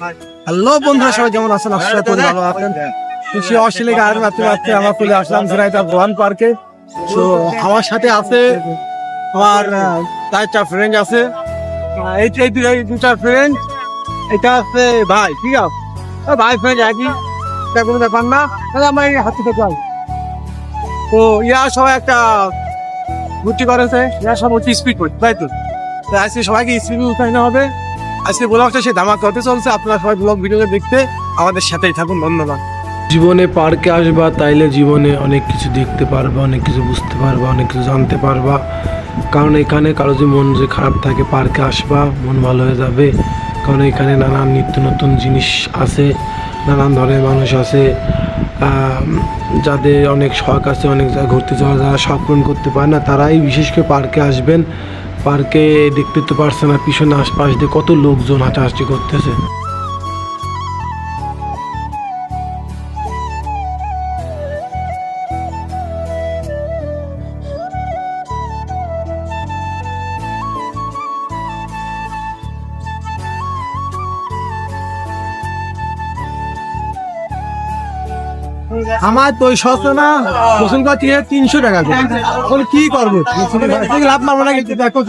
Hello বন্ধুরা, সবাই যেমন আছেন? আশা ভালো আছেন। খুশি অশ্লীল গায়ের মাত্র মাত্র আমরা চলে আসলাম ঝিনাইদহ ভুয়ান পার্কে তো আমার সাথে আছে আমার চারটা ফ্রেন্ড আছে। এই এই দুই- দুটা ফ্রেন্ড এটা আছে ভাই, ঠিক আছে? ভাই ফ্রেন্ড একই। এটা কোনো ব্যাপার না। তাহলে আমার এই হাতে যাই। তো ইয়া সবাই একটা ভর্তি করেছে। ইয়া সব হচ্ছে স্পিড করছে তাই তো? তো আজকে সবাইকে স্পিড উঠানো হবে। আজকে ব্লগটা সে ধামাকা হতে চলছে। আপনারা সবাই ব্লগ ভিডিওটা দেখতে আমাদের সাথেই থাকুন। ধন্যবাদ। জীবনে পার্কে আসবা, তাইলে জীবনে অনেক কিছু দেখতে পারবা, অনেক কিছু বুঝতে পারবা, অনেক কিছু জানতে পারবা। কারণ এখানে কারও যদি মন যে খারাপ থাকে, পার্কে আসবা, মন ভালো হয়ে যাবে। কারণ এখানে নানান নিত্য নতুন জিনিস আছে, নানান ধরনের মানুষ আছে যাদের অনেক শখ আছে, অনেক ঘুরতে যাওয়া যারা শখ পূরণ করতে পারে না, তারাই বিশেষ করে পার্কে আসবেন। পার্কে দেখতে তো পারছে না পিছনে আশপাশ দিয়ে কত লোকজন হাঁটাহাঁটি করতেছে। আমার তো সস্তা না, গোসল করছি তিনশো টাকা করে। কি করব লাভ মারবো না কিন্তু, দেখো।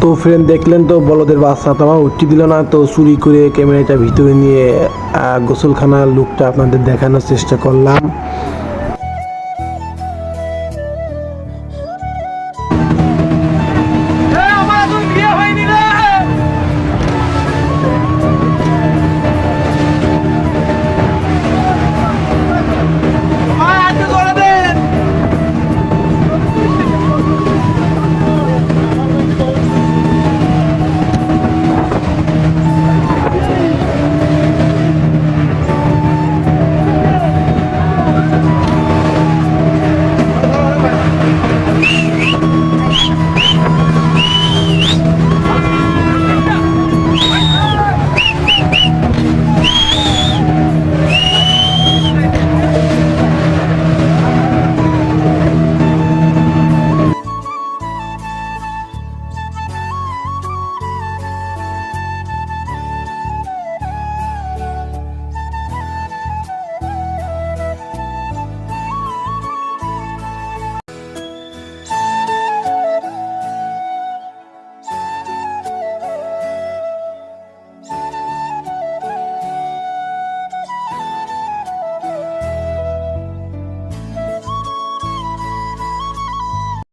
তো ফ্রেন্ড দেখলেন তো বলদের বাচ্চা, তো আমার উঠতে দিল না, তো চুরি করে ক্যামেরাটা ভিতরে নিয়ে গোসলখানার লুকটা আপনাদের দেখানোর চেষ্টা করলাম